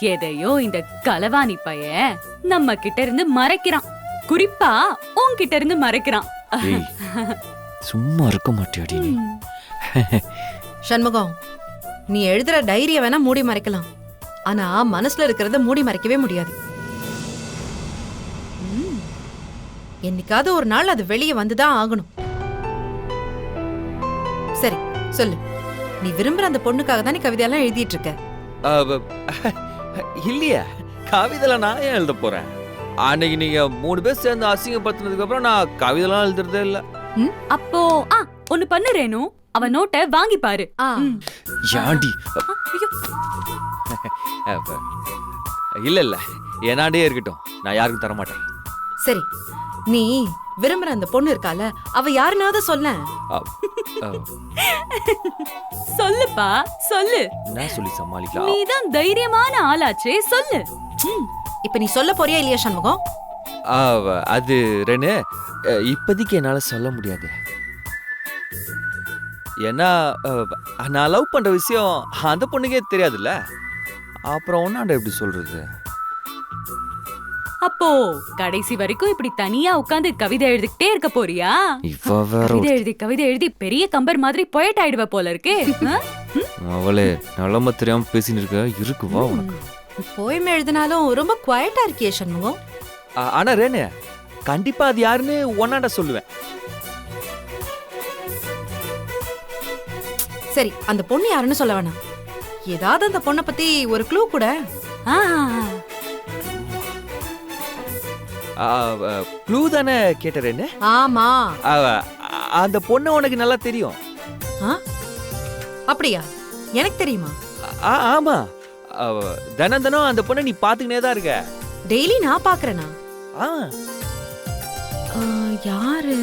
எதையோ இந்த கலவாணி பையன் நம்ம கிட்ட இருந்து மறைக்கிறான். குறிப்பா உன்கிட்ட இருந்து மறைக்கிறான். ஏய் சும்மா இருக்க மாட்டியாடி நீ. சண்முகம் நீ எழுதுற டைரிய வேணா மூடி மறைக்கலாம். ஆனா மனசுல இருக்கிறத மூடி மறைக்கவே முடியாது. ம். என்னைக்காவது ஒரு நாள் அது வெளியே வந்துதான் ஆகணும். சரி சொல்லு. நீ விரும்புற அந்த பொண்ணுக்காக தான் நீ கவிதையெல்லாம் எழுதிட்டு இருக்க? அவ- இல்லையே? கவிதைலாம் நான் ஏன் எழுத போறேன்? அன்னைக்கு நீங்க மூணு பேர் சேர்ந்து அசிங்கப்படுத்தினதுக்கு அப்புறம் நான் கவிதைலாம் எழுதுறதே இல்ல. அப்போ ஆ ஒண்ணு பண்ணு ரேணு. அவன் நோட்டை வாங்கி பாரு ஆ, ம். ஏண்டி ஆ, ஐயோ, அப்ப, இல்ல. இல்ல என்னாண்டே இருக்கட்டும். நான் யாருக்கும் தர மாட்டேன் சரி. நீ விரும்புற அந்த பொண்ணு இருக்கால அவ யாருனாவது சொல்ல சொல்லுப்பா சொல்லு. என்ன சொல்லி சமாளிக்கலாம்? நீதான் தைரியமான ஆளாச்சே சொல்லு. இப்ப நீ சொல்ல போறியா இல்லையா சண்முகம்? அது ரெனு இப்போதைக்கு என்னால சொல்ல முடியாது. ஏன்னா நான் லவ் பண்ற விஷயம் அந்த பொண்ணுக்கே தெரியாதுல்ல? அப்புறம் ஒன்னாண்ட எப்படி சொல்றது? அப்போ கடைசி வரைக்கும் இப்படி தனியா உட்கார்ந்து கவிதை எழுதிக்கிட்டே இருக்க போறியா? கவிதை எழுதி கவிதை எழுதி பெரிய கம்பர் மாதிரி பொயட் ஆயிடுவ போல இருக்கே? அவளே நிலம தெரியாம பேசின்னு இருக்க இருக்கு வா உனக்கு. போயம் எழுதினாலும் ரொம்ப குவாய்ட்டா இருக்கியே சண்முகம். ஆனா ரேனு கண்டிப்பா அது யாருன்னு ஒன்னாண்ட சொல்லுவேன். சரி அந்த பொண்ணு யாருன்னு சொல்ல வேணாம். ஏதாவது அந்த பொண்ணை பத்தி ஒரு க்ளூ கூட. ஆ, க்ளூ தானே கேட்டரேன்னு ஆமா. அந்த பொண்ணு உனக்கு நல்லா தெரியும். ஆ? அப்படியா? எனக்கு தெரியுமா? ஆ, ஆமா. தினம் தினம் அந்த பொண்ணை நீ பாத்துக்கினே தான் இருக்க. டெய்லி நான் பாக்குறேனா ஆ, ஆ, யாரு?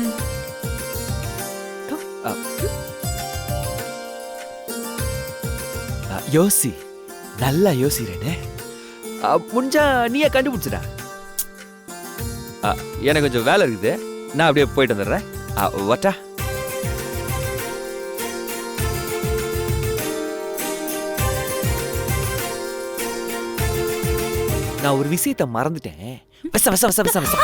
யோசி. நல்லா யோசிறேனே. முடிஞ்சா நீயே கண்டுபிடிச்சிடா. எனக்கு கொஞ்சம் வேலை இருக்குது. நான் அப்படியே போயிட்டு வந்துடுறேன். வட்டா. நான் ஒரு விஷயத்தை மறந்துட்டேன். வச வச வச வச வச